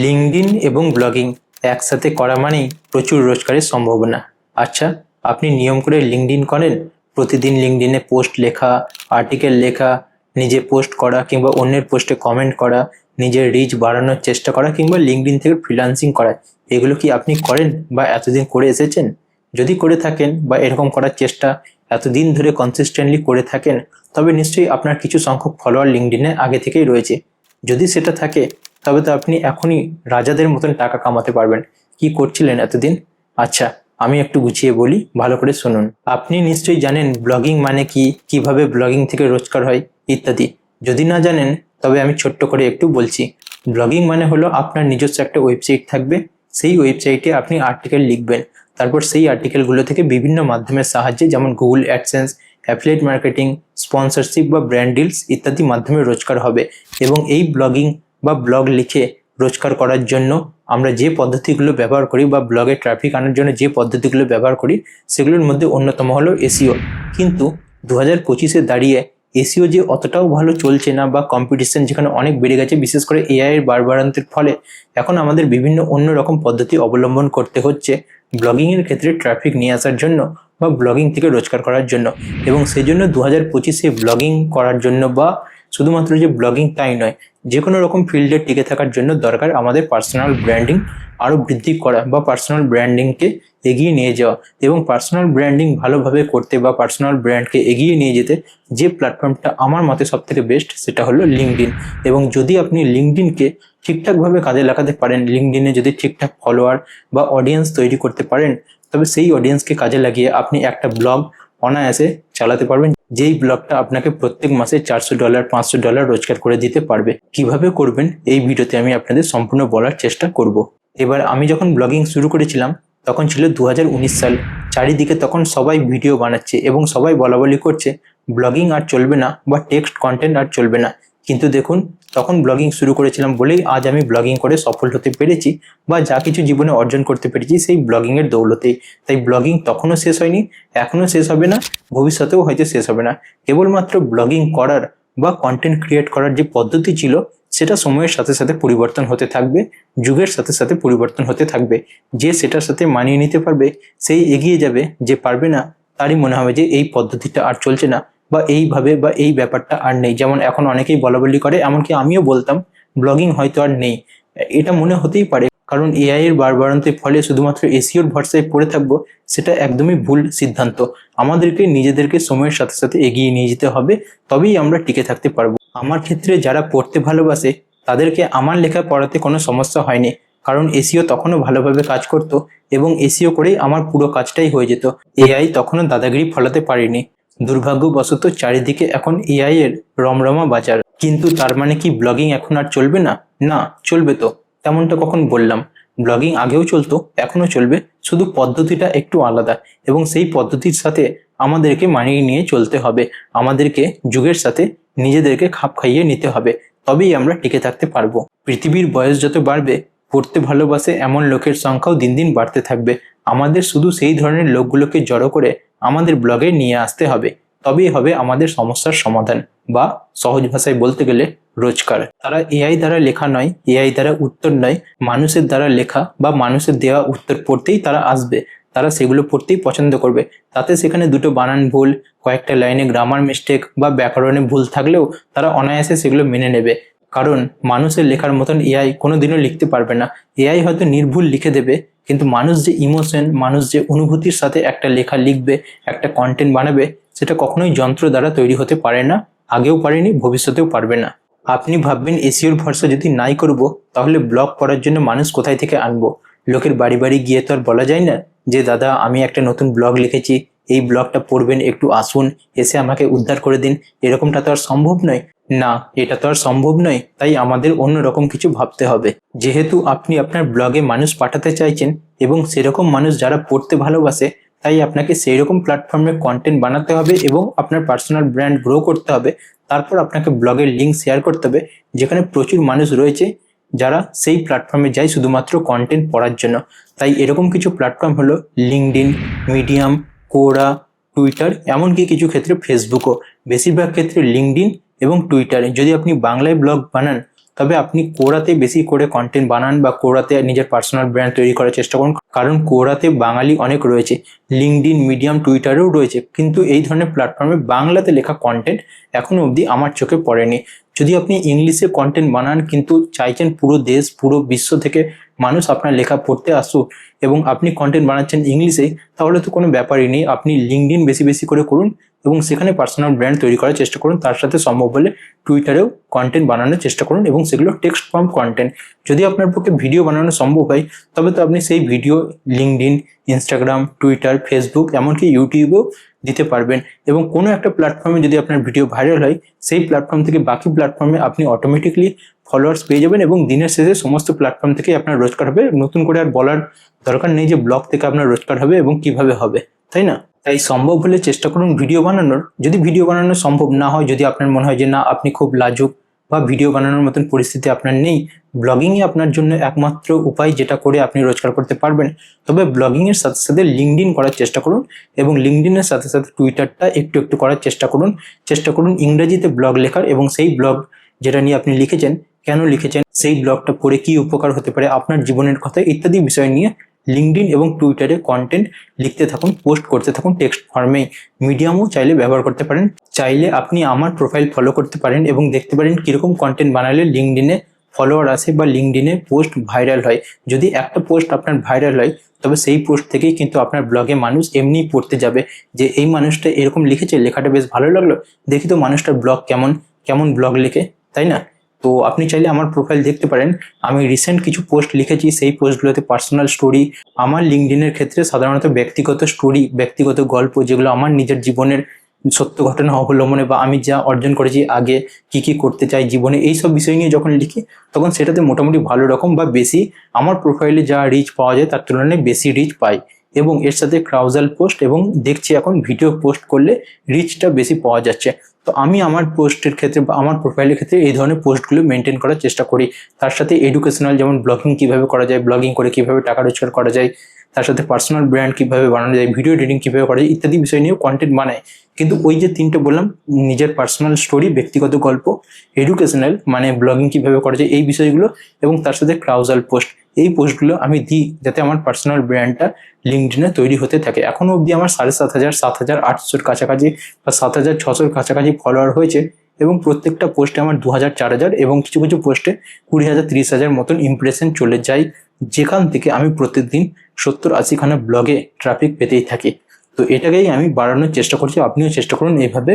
LinkedIn এবং blogging একসাথে করা মানেই প্রচুর রোজগারের সম্ভাবনা। আচ্ছা আপনি নিয়ম করে লিঙ্কডিন করেন? প্রতিদিন লিঙ্কডিনে পোস্ট লেখা, আর্টিকেল লেখা, নিজে পোস্ট করা কিংবা অন্যের পোস্টে কমেন্ট করা, নিজের রিচ বাড়ানোর চেষ্টা করা কিংবা লিঙ্কডিন থেকে ফ্রিল্যান্সিং করা, এগুলো কি আপনি করেন বা এতদিন করে এসেছেন? যদি করে থাকেন বা এরকম করার চেষ্টা এতদিন ধরে কনসিস্টেন্টলি করে থাকেন, তবে নিশ্চয়ই আপনার কিছু সংখ্যক ফলোয়ার লিঙ্কডিনে আগে থেকেই রয়েছে। যদি সেটা থাকে তবে তো আপনি এখনই রাজাদের মতন টাকা কামাতে পারবেন। কি করছিলেন এতদিন? আচ্ছা আমি একটু গুছিয়ে বলি, ভালো করে শুনুন। আপনি নিশ্চয়ই জানেন ব্লগিং মানে কি, কীভাবে ব্লগিং থেকে রোজগার হয়, ইত্যাদি। যদি না জানেন, তবে আমি ছোট্ট করে একটু বলছি। ব্লগিং মানে হলো আপনার নিজস্ব একটা ওয়েবসাইট থাকবে, সেই ওয়েবসাইটে আপনি আর্টিকেল লিখবেন। তারপর সেই আর্টিকেলগুলো থেকে বিভিন্ন মাধ্যমের সাহায্যে, যেমন Google AdSense, affiliate marketing, sponsorship বা ব্র্যান্ড ডিলস ইত্যাদি মাধ্যমে রোজগার হবে। এবং এই ব্লগিং বা ব্লগ লিখে রোজগার করার জন্য আমরা যে পদ্ধতিগুলো ব্যবহার করি বা ব্লগে ট্রাফিক আনার জন্য যে পদ্ধতিগুলো ব্যবহার করি, সেগুলোর মধ্যে অন্যতম হলো এসিও কিন্তু দু হাজার পঁচিশে দাঁড়িয়ে এসিও যে অতটাও ভালো চলছে না বা কম্পিটিশন যেখানে অনেক বেড়ে গেছে, বিশেষ করে এআইয়ের এর বাড়বাড়ন্তের ফলে, এখন আমাদের বিভিন্ন অন্য রকম পদ্ধতি অবলম্বন করতে হচ্ছে ব্লগিংয়ের ক্ষেত্রে ট্রাফিক নিয়ে আসার জন্য বা ব্লগিং থেকে রোজগার করার জন্য। এবং সেই জন্য দু হাজার পঁচিশে ব্লগিং করার জন্য বা শুধুমাত্র যে ব্লগিং তাই নয় যে কোনো রকম ফিল্ডে টিকে থাকার জন্য দরকার আমাদের পার্সোনাল ব্র্যান্ডিং আরও বৃদ্ধি করা বা পার্সোনাল ব্র্যান্ডিংকে এগিয়ে নিয়ে যাওয়া এবং পার্সোনাল ব্র্যান্ডিং ভালোভাবে করতে বা পার্সোনাল ব্র্যান্ডকে এগিয়ে নিয়ে যেতে যে প্ল্যাটফর্মটা আমার মতে সব থেকে বেস্ট সেটা হলো লিঙ্কডিন এবং যদি আপনি লিঙ্কডিনকে ঠিকঠাকভাবে কাজে লাগাতে পারেন লিঙ্কডিনে যদি ঠিকঠাক ফলোয়ার বা অডিয়েন্স তৈরি করতে পারেন, তবে সেই অডিয়েন্সকে কাজে লাগিয়ে আপনি একটা ব্লগ অনায়াসে চালাতে পারবেন। যেই ব্লগটা আপনাকে প্রত্যেক মাসে চারশো ডলার, পাঁচশো ডলার রোজগার করে দিতে পারবে, কীভাবে করবেন এই ভিডিওতে আমি আপনাদের সম্পূর্ণ বলার চেষ্টা করব। এবার আমি যখন ব্লগিং শুরু করেছিলাম, তখন ছিল দু হাজার উনিশ সাল। চারিদিকে তখন সবাই ভিডিও বানাচ্ছে এবং সবাই বলাবলি করছে, ব্লগিং আর চলবে না বা টেক্সট কন্টেন্ট আর চলবে না। কিন্তু দেখুন, তখন ব্লগিং শুরু করেছিলাম বলেই আজ আমি ব্লগিং করে সফল হতে পেরেছি বা যা কিছু জীবনে অর্জন করতে পেরেছি সেই ব্লগিং এর দৌলতেই তাই ব্লগিং তখনও শেষ হয়নি, এখনও শেষ হবে না, ভবিষ্যতেও হয়তো শেষ হবে না। কেবলমাত্র ব্লগিং করার বা কন্টেন্ট ক্রিয়েট করার যে পদ্ধতি ছিল, সেটা সময়ের সাথে সাথে পরিবর্তন হতে থাকবে, যুগের সাথে সাথে পরিবর্তন হতে থাকবে। যে সেটার সাথে মানিয়ে নিতে পারবে, সেই এগিয়ে যাবে, যে পারবে না, তারই মনে হবে যে এই পদ্ধতিটা আর চলছে না। বা এইভাবে বা এই ব্যাপারটা আর নেই। যেমন এখন অনেকেই বলা বলি করে, এমনকি আমিও বলতাম, ব্লগিং হয়তো আর নেই। এটা মনে হতেই পারে, কারণ এআই এর বাড়বাড়ন্তের ফলে শুধুমাত্র এসিওর ভরসায় পড়ে থাকব, সেটা একদমই ভুল সিদ্ধান্ত। আমাদেরকে, নিজেদেরকে সময়ের সাথে সাথে এগিয়ে নিয়ে যেতে হবে, তবেই আমরা টিকে থাকতে পারব। আমার ক্ষেত্রে যারা পড়তে ভালোবাসে, তাদেরকে আমার লেখা পড়াতে কোনো সমস্যা হয়নি, কারণ এসিও তখনও ভালোভাবে কাজ করতো এবং এসিও করেই আমার পুরো কাজটাই হয়ে যেত। এআই তখনও দাদাগিরি ফলাতে পারিনি। দুর্ভাগ্যবশত চারিদিকে এখন এআই এর রমরমা বাজার। কিন্তু তার মানে কি ব্লগিং এখন আর চলবে না? না, চলবে তো। তেমনটা কখন বললাম? ব্লগিং আগেও চলতো এখনও চলবে। শুধু পদ্ধতিটা একটু আলাদা এবং সেই পদ্ধতির সাথে আমাদেরকে মানিয়ে নিয়ে চলতে হবে। আমাদেরকে যুগের সাথে নিজেদেরকে খাপ খাইয়ে নিতে হবে। তবেই আমরা টিকে থাকতে পারব। পৃথিবীর বয়স যত বাড়বে, পড়তে ভালোবাসে এমন লোকের সংখ্যাও দিন দিন বাড়তে থাকবে। আমাদের শুধু সেই ধরনের লোকগুলোকে জড়ো করে আমাদের ব্লগে নিয়ে আসতে হবে। তবেই হবে আমাদের সমস্যার সমাধান বা সহজ ভাষায় বলতে গেলে রোজগার তারা এআই দ্বারা লেখা নয় এআই দ্বারা উত্তর নয়, মানুষের দ্বারা লেখা বা মানুষের দেওয়া উত্তর পড়তেই তারা আসবে। তারা সেগুলো পড়তেই পছন্দ করবে। তাতে সেখানে দুটো বানান ভুল, কয়েকটা লাইনে গ্রামার মিস্টেক বা ব্যাকরণে ভুল থাকলেও তারা অনায়াসে সেগুলো মেনে নেবে। কারণ মানুষের লেখার মতন এআই কোনোদিনও লিখতে পারবে না। এআই হয়তো নির্ভুল লিখে দেবে কিন্তু মানুষ যে ইমোশন মানুষ যে অনুভূতির সাথে একটা লেখা লিখবে, একটা কন্টেন্ট বানাবে, সেটা কখনোই যন্ত্র দ্বারা তৈরি হতে পারে না, আগেও পারেনি, ভবিষ্যতেও পারবে না। আপনি ভাববেন এসিওর ভরসা যদি নাই করব, তাহলে ব্লগ করার জন্য মানুষ কোথায় থেকে আনব? লোকের বাড়ি বাড়ি গিয়ে তো আর বলা যায় না যে, দাদা, আমি একটা নতুন ব্লগ লিখেছি, এই ব্লগটা পড়বেন, একটু আসুন, এসে আমাকে উদ্ধার করে দিন। এরকমটা তো আর সম্ভব নয়। না, এটা তো আর সম্ভব নয়। তাই আমাদের অন্যরকম কিছু ভাবতে হবে। যেহেতু আপনি আপনার ব্লগে মানুষ পাঠাতে চাইছেন এবং সেরকম মানুষ যারা পড়তে ভালোবাসে, তাই আপনাকে সেই রকম প্ল্যাটফর্মে কন্টেন্ট বানাতে হবে এবং আপনার পার্সোনাল ব্র্যান্ড গ্রো করতে হবে। তারপর আপনাকে ব্লগের লিঙ্ক শেয়ার করতে হবে, যেখানে প্রচুর মানুষ রয়েছে যারা সেই প্ল্যাটফর্মে যায় শুধুমাত্র কন্টেন্ট পড়ার জন্য। তাই এরকম কিছু প্ল্যাটফর্ম হলো লিঙ্কডিন মিডিয়াম কোরা টুইটার এমনকি কিছু ক্ষেত্রে ফেসবুকও বেশিরভাগ ক্ষেত্রে লিঙ্কডিন এবং টুইটারে যদি আপনি বাংলায় ব্লগ বানান, তবে আপনি কোরাতে বেশি করে কন্টেন্ট বানান বা কোরাতে নিজের পার্সোনাল ব্র্যান্ড তৈরি করার চেষ্টা করুন। কারণ কোরাতে বাঙালি অনেক রয়েছে। লিঙ্কডিন মিডিয়াম টুইটারেও রয়েছে। কিন্তু এই ধরনের প্ল্যাটফর্মে বাংলাতে লেখা কন্টেন্ট এখনও অবধি আমার চোখে পড়েনি। যদি আপনি ইংলিশে কন্টেন্ট বানান, কিন্তু চাইছেন পুরো দেশ, পুরো বিশ্ব থেকে মানুষ আপনার লেখা পড়তে আসুক এবং আপনি কন্টেন্ট বানাচ্ছেন ইংলিশে, তাহলে তো কোনো ব্যাপারই নেই। আপনি লিঙ্কডিন বেশি বেশি করে করুন এবং সেখানে পার্সোনাল ব্র্যান্ড তৈরি করার চেষ্টা করুন। তার সাথে সম্ভব হলে টুইটারেও কন্টেন্ট বানানোর চেষ্টা করুন এবং সেগুলো টেক্সট ফর্ম কন্টেন্ট যদি আপনার পক্ষে ভিডিও বানানো সম্ভব হয়, তবে তো আপনি সেই video LinkedIn Instagram Twitter Facebook এমনকি ইউটিউবেও দিতে পারবেন। এবং কোনো একটা প্ল্যাটফর্মে যদি আপনার ভিডিও ভাইরাল হয়, সেই প্ল্যাটফর্ম থেকে বাকি প্ল্যাটফর্মে আপনি অটোমেটিকলি ফলোয়ার্স পেয়ে যাবেন এবং দিনের শেষে সমস্ত প্ল্যাটফর্ম থেকে আপনার রোজগার হবে। নতুন করে আর বলার দরকার নেই যে ব্লগ থেকে আপনার রোজগার হবে এবং কীভাবে হবে, তাই না? তাই সম্ভব হলে চেষ্টা করুন ভিডিও বানানোর। যদি ভিডিও বানানো সম্ভব না হয়, যদি আপনার মনে হয় যে না, আপনি খুব লাজুক বা ভিডিও বানানোর মতন পরিস্থিতি আপনার নেই ব্লগিংই আপনার জন্য একমাত্র উপায় যেটা করে আপনি রোজগার করতে পারবেন। তবে ব্লগিংয়ের সাথে সাথে লিঙ্কডিন করার চেষ্টা করুন এবং লিঙ্কডিনের সাথে সাথে টুইটারটা একটু একটু করার চেষ্টা করুন। চেষ্টা করুন ইংরেজিতে ব্লগ লেখার এবং সেই ব্লগ যেটা নিয়ে আপনি লিখেছেন কেন লিখেছেন, সেই ব্লগটা পড়ে কি উপকার হতে পারে, আপনার জীবনের কথা ইত্যাদি বিষয় নিয়ে লিঙ্কডিন এবং টুইটারে কন্টেন্ট লিখতে থাকুন পোস্ট করতে থাকুন টেক্সট ফর্মে মিডিয়ামও চাইলে ব্যবহার করতে পারেন, চাইলে আপনি আমার প্রোফাইল ফলো করতে পারেন এবং দেখতে পারেন কীরকম কন্টেন্ট বানালে লিঙ্কডিনে ফলোয়ার আসে বা লিঙ্কডিনে পোস্ট ভাইরাল হয়। যদি একটা পোস্ট আপনার ভাইরাল হয়, তবে সেই পোস্ট থেকেই কিন্তু আপনার ব্লগে মানুষ এমনিই পড়তে যাবে যে, এই মানুষটা এরকম লিখেছে, লেখাটা বেশ ভালো লাগল, দেখি তো মানুষটার ব্লগ কেমন কেমন ব্লগ লেখে। তাই না? তো আপনি চাইলে আমার প্রোফাইল দেখতে পারেন। আমি রিসেন্ট কিছু পোস্ট লিখেছি, সেই পোস্টগুলোতে পার্সোনাল স্টোরি আমার লিঙ্কডিনের ক্ষেত্রে সাধারণত ব্যক্তিগত স্টোরি ব্যক্তিগত গল্প, যেগুলো আমার নিজের জীবনের সত্য ঘটনা অবলম্বনে বা আমি যা অর্জন করেছি আগে, কি কি করতে চাই জীবনে, এই সব বিষয় নিয়ে যখন লিখি, তখন সেটাতে মোটামুটি ভালো রকম বা বেশি আমার প্রোফাইলে যা রিচ পাওয়া যায়, তার তুলনায় বেশি রিচ পাই। এবং এর সাথে ক্রাউজাল পোস্ট এবং দেখছি এখন ভিডিও পোস্ট করলে রিচটা বেশি পাওয়া যাচ্ছে। তো আমি আমার পোস্টের ক্ষেত্রে বা আমার প্রোফাইলের ক্ষেত্রে এই ধরনের পোস্টগুলো মেনটেন করার চেষ্টা করি। তার সাথে এডুকেশনাল যেমন ব্লগিং কীভাবে করা যায় ব্লগিং করে কীভাবে টাকা রোজগার করা যায়, তার সাথে পার্সোনাল ব্র্যান্ড কীভাবে বানানো যায় ভিডিও এডিটিং কীভাবে করা যায়, ইত্যাদি বিষয় নিয়েও কন্টেন্ট বানায়। কিন্তু ওই যে তিনটে বললাম, নিজের পার্সোনাল স্টোরি ব্যক্তিগত গল্প এডুকেশনাল মানে ব্লগিং কীভাবে করা যায়, এই বিষয়গুলো এবং তার সাথে ক্রাউজাল পোস্ট এই পোস্টগুলো আমি দিই যাতে আমার পার্সোনাল ব্র্যান্ডটা লিঙ্কডিনে তৈরি হতে থাকে। এখনও অবধি আমার সাড়ে সাত হাজার সাত হাজার, আটশোর কাছাকাছি বা সাত হাজার, ছশোর কাছাকাছি ফলোয়ার হয়েছে এবং প্রত্যেকটা পোস্টে আমার দু হাজার, চার হাজার এবং কিছু কিছু পোস্টে কুড়ি হাজার, তিরিশ হাজার মতন ইমপ্রেশন চলে যায়। যেখান থেকে আমি প্রত্যেকদিন সত্তর আশিখানা ব্লগে ট্রাফিক পেতেই থাকি। তো এটাকেই আমি বাড়ানোর চেষ্টা করছি। আপনিও চেষ্টা করুন এইভাবে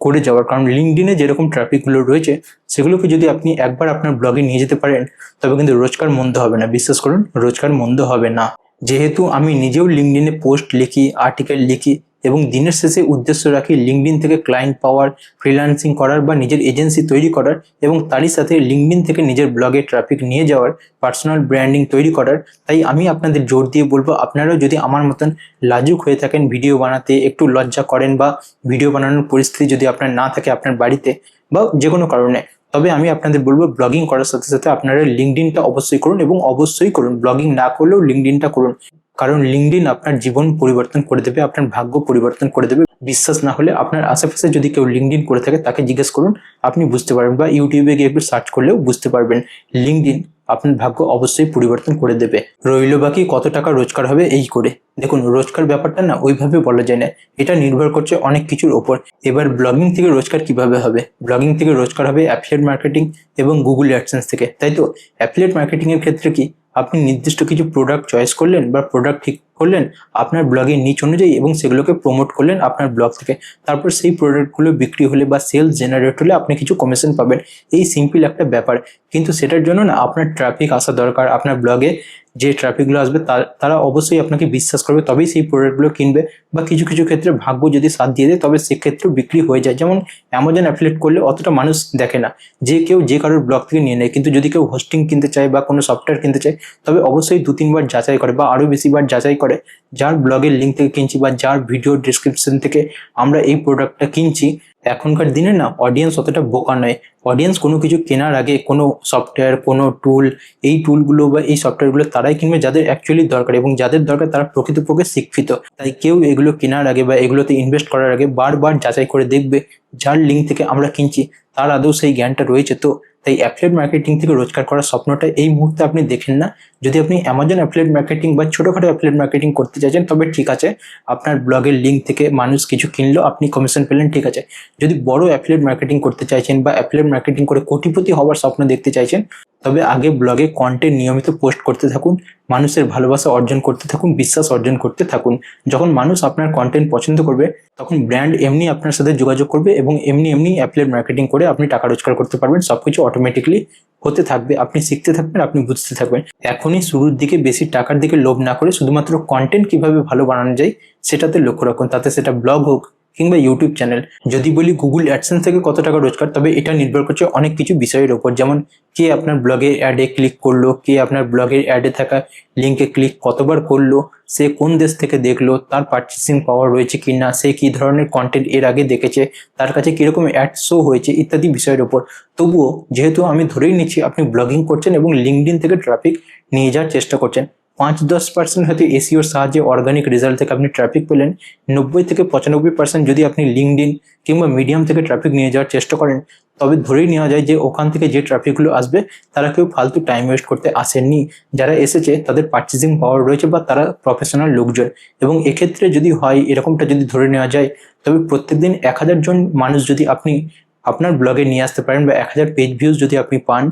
করে যাওয়ার। কারণ লিঙ্কডিনে যেরকম ট্রাফিকগুলো রয়েছে, সেগুলোকে যদি আপনি একবার আপনার ব্লগে নিয়ে যেতে পারেন, তবে কিন্তু রোজগার মন্দ হবে না। বিশ্বাস করুন রোজগার মন্দ হবে না। যেহেতু আমি নিজেও লিঙ্কডিনে পোস্ট লিখি আর্টিকেল লিখি এবং দিনের শেষে উদ্দেশ্য রাখি লিঙ্কডিন থেকে ক্লায়েন্ট পাওয়ার ফ্রিল্যান্সিং করার বা নিজের এজেন্সি তৈরি করার এবং তারই সাথে লিঙ্কডিন থেকে নিজের ব্লগে ট্রাফিক নিয়ে যাওয়ার পার্সোনাল ব্র্যান্ডিং তৈরি করার। তাই আমি আপনাদের জোর দিয়ে বলব, আপনারাও যদি আমার মতন লাজুক হয়ে থাকেন ভিডিও বানাতে, একটু লজ্জা করেন বা ভিডিও বানানোর পরিস্থিতি যদি আপনার না থাকে আপনার বাড়িতে বা যে কোনো কারণে, তবে আমি আপনাদের বলব ব্লগিং করার সাথে সাথে আপনারা লিঙ্কডিনটা অবশ্যই করুন এবং অবশ্যই করুন। ব্লগিং না করলেও লিঙ্কডিনটা করুন। কারণ লিঙ্কডিন আপনার জীবন পরিবর্তন করে দেবে, আপনার ভাগ্য পরিবর্তন করে দেবে। বিশ্বাস না হলে আপনার আশেপাশে যদি কেউ লিঙ্কডিন করে থাকে, তাকে জিজ্ঞেস করুন, আপনি বুঝতে পারবেন বা ইউটিউবে গিয়ে একটু সার্চ করলেও বুঝতে পারবেন। লিঙ্কডিন আপনার ভাগ্য অবশ্যই পরিবর্তন করে দেবে। রইল বাকি কত টাকা রোজগার হবে এই করে। দেখুন, রোজগার ব্যাপারটা না ওইভাবে বলা যায় না। এটা নির্ভর করছে অনেক কিছুর ওপর। এবার ব্লগিং থেকে রোজগার কীভাবে হবে? ব্লগিং থেকে রোজগার হবে অ্যাফিলিয়েট মার্কেটিং এবং গুগল অ্যাডসেন্স থেকে, তাই তো? অ্যাফিলিয়েট মার্কেটিং এর ক্ষেত্রে কি? আপনি নির্দিষ্ট কিছু প্রোডাক্ট চয়েস করলেন বা প্রোডাক্ট ঠিক করলেন আপনার ব্লগের নিচ অনুযায়ী এবং সেগুলোকে প্রমোট করলেন আপনার ব্লগ থেকে। তারপর সেই প্রোডাক্টগুলো বিক্রি হলে বা সেলস জেনারেট হলে আপনি কিছু কমিশন পাবেন। এই সিম্পল একটা ব্যাপার। কিন্তু সেটার জন্য না আপনার ট্রাফিক আসা দরকার। আপনার ব্লগে যে ট্রাফিকগুলো আসবে তারা অবশ্যই আপনাকে বিশ্বাস করবে, তবেই সেই প্রোডাক্টগুলো কিনবে বা কিছু কিছু ক্ষেত্রে ভাগ্য যদি সাথ দিয়ে দেয়, তবে সেক্ষেত্রেও বিক্রি হয়ে যায়। যেমন অ্যামাজন অ্যাফিলেট করলে অতটা মানুষ দেখে না। যে কেউ যে কারোর ব্লগ থেকে নিয়ে নেয়। কিন্তু যদি কেউ হোস্টিং কিনতে চায় বা কোনো সফটওয়্যার কিনতে চায়, তবে অবশ্যই দু, তিনবার যাচাই করে বা আরও বেশিবার যাচাই করে যার ব্লগের লিঙ্ক থেকে কিনছি বা যার ভিডিও ডিসক্রিপশন থেকে আমরা এই প্রোডাক্টটা কিনছি, এখনকার দিনে না অডিয়েন্স অতটা বোকা নয়। অডিয়েন্স কোনো কিছু কেনার আগে কোনো সফটওয়্যার কোনো টুল এই টুলগুলো বা এই সফটওয়্যারগুলো তারাই কিনবে যাদের অ্যাকচুয়ালি দরকার এবং যাদের দরকার তারা প্রকৃতপক্ষে শিক্ষিত। তাই কেউ এগুলো কেনার আগে বা এগুলোতে ইনভেস্ট করার আগে বারবার যাচাই করে দেখবে যার লিঙ্ক থেকে আমরা কিনছি, তার আদৌ সেই জ্ঞানটা রয়েছে। তো তাই অ্যাফিলিয়েট মার্কেটিং থেকে রোজগার করার স্বপ্নটা এই মুহূর্তে আপনি দেখেন না। যদি আপনি অ্যামাজন অ্যাফিলিয়েট মার্কেটিং বা ছোটোখাটো অ্যাফিলিয়েট মার্কেটিং করতে চাইছেন, তবে ঠিক আছে, আপনার ব্লগের লিঙ্ক থেকে মানুষ কিছু কিনলো, আপনি কমিশন পেলেন, ঠিক আছে। যদি বড় অ্যাফিলিয়েট মার্কেটিং করতে চাইছেন বা অ্যাফিলিয়েট মার্কেটিং করে কোটিপতি হওয়ার স্বপ্ন দেখতে চাইছেন, তবে আগে ব্লগে কন্টেন্ট নিয়মিত পোস্ট করতে থাকুন, মানুষের ভালোবাসা অর্জন করতে থাকুন, বিশ্বাস অর্জন করতে থাকুন। যখন মানুষ আপনার কন্টেন্ট পছন্দ করবে তখন ব্র্যান্ড এমনি আপনার সাথে যোগাযোগ করবে এবং এমনি এমনি অ্যাফিলিয়েট মার্কেটিং করে আপনি টাকা রোজগার করতে পারবেন সব কিছু অটোমেটিকলি হতে থাকবে, আপনি শিখতে থাকবেন, আপনি বুঝতে থাকবেন। এখনই শুরুর দিকে বেশি টাকার দিকে লোভ না করে শুধুমাত্র কন্টেন্ট কীভাবে ভালো বানানো যায় সেটাতে লক্ষ্য রাখুন, তাতে সেটা ব্লগ হোক কিংবা ইউটিউব চ্যানেল যদি বলি গুগল অ্যাডসেন্স থেকে কত টাকা রোজগার, তবে এটা নির্ভর করছে অনেক কিছু বিষয়ের ওপর যেমন, কে আপনার ব্লগের অ্যাডে ক্লিক করল, কে আপনার ব্লগের অ্যাডে থাকা লিঙ্কে ক্লিক কতবার করল, সে কোন দেশ থেকে দেখল, তার পার্চেসিং পাওয়ার রয়েছে কি না সে কী ধরনের কন্টেন্ট এর আগে দেখেছে, তার কাছে কীরকম অ্যাড শো হয়েছে, ইত্যাদি বিষয়ের ওপর তবুও, যেহেতু আমি ধরেই নিচ্ছি, আপনি ব্লগিং করছেন এবং লিঙ্কডিন থেকে ট্রাফিক নিয়ে যাওয়ার চেষ্টা করছেন পাঁচ দশ পার্সেন্ট হয়তো এসিওর সাহায্যে অর্গানিক রেজাল্ট থেকে আপনি ট্রাফিক পেলেন। নব্বই থেকে পঁচানব্বই পার্সেন্ট যদি আপনি লিঙ্কডিন কিংবা মিডিয়াম থেকে ট্রাফিক নিয়ে যাওয়ার চেষ্টা করেন, তবে ধরেই নেওয়া যায় যে ওখান থেকে যে ট্রাফিকগুলো আসবে, তারা কেউ ফালতু টাইম ওয়েস্ট করতে আসেননি। যারা এসেছে, তাদের পার্চেসিং পাওয়ার রয়েছে বা তারা প্রফেশনাল লোকজন। এবং এক্ষেত্রে যদি হয়, এরকমটা যদি ধরে নেওয়া যায়, তবে প্রত্যেকদিন এক হাজার জন মানুষ যদি আপনি আপনার ব্লগে নিয়ে আসতে পারেন বা এক হাজার পেজ ভিউজ যদি আপনি পান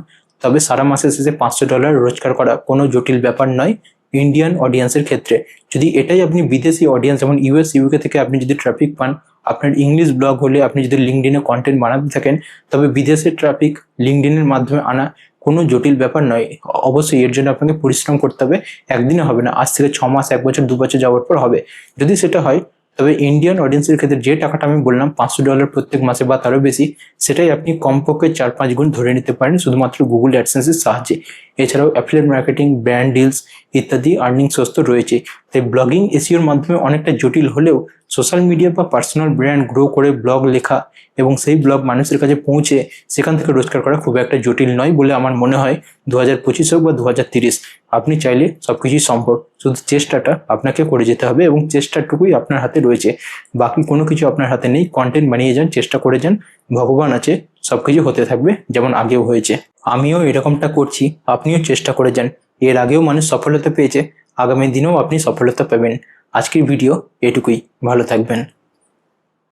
তবে সারা মাসের শেষে পাঁচশো ডলার রোজগার করা কোনো জটিল ব্যাপার নয় ইন্ডিয়ান অডিয়েন্সের ক্ষেত্রে। যদি এটাই আপনি বিদেশি অডিয়েন্স যেমন ইউএস, ইউকে থেকে আপনি যদি ট্রাফিক পান, আপনার ইংলিশ ব্লগ হলে আপনি যদি লিঙ্কডিনে কন্টেন্ট বানাতে থাকেন, তবে বিদেশের ট্রাফিক লিঙ্কডিনের মাধ্যমে আনা কোনো জটিল ব্যাপার নয়। অবশ্যই এর জন্য আপনাকে পরিশ্রম করতে হবে একদিনে হবে না। আজ থেকে ছ মাস, এক বছর, দু বছর যাওয়ার পর হবে। যদি সেটা হয় তবে ইন্ডিয়ান অডিয়েন্সের ক্ষেত্রে যে টাকাটা আমি বললাম, পাঁচশো ডলার প্রত্যেক মাসে বা তারও বেশি, সেটাই আপনি কমপক্ষে চার পাঁচ গুণ ধরে নিতে পারেন শুধুমাত্র গুগল অ্যাডসেন্সের সাহায্যে। এছাড়াও অ্যাফিলিয়েট মার্কেটিং ব্র্যান্ড ডিলস ইত্যাদি আর্নিং সোর্স তো রয়েছে। তাই ব্লগিং এসিওর মাধ্যমে অনেকটা জটিল হলেও সোশ্যাল মিডিয়া বা পার্সোনাল ব্র্যান্ড গ্রো করে ব্লগ লেখা এবং সেই ব্লগ মানুষের কাছে পৌঁছে সেখান থেকে রোজগার করা খুব একটা জটিল নয় বলে আমার মনে হয় দু হাজার পঁচিশ হোক বা দু হাজার তিরিশ। আপনি চাইলে সব কিছুই সম্ভব। শুধু চেষ্টাটা আপনাকে করে যেতে হবে এবং চেষ্টাটুকুই আপনার হাতে রয়েছে। বাকি কোনো কিছু আপনার হাতে নেই। কন্টেন্ট বানিয়ে যান, চেষ্টা করে যান। ভগবান আছে সব কিছু হতে থাকবে, যেমন আগেও হয়েছে। আমিও এরকমটা করছি, আপনিও চেষ্টা করে যান। এর আগেও মানুষ সফলতা পেয়েছে, আগামী দিনেও আপনি সফলতা পাবেন। আজকের ভিডিও এটুকুই, ভালো থাকবেন।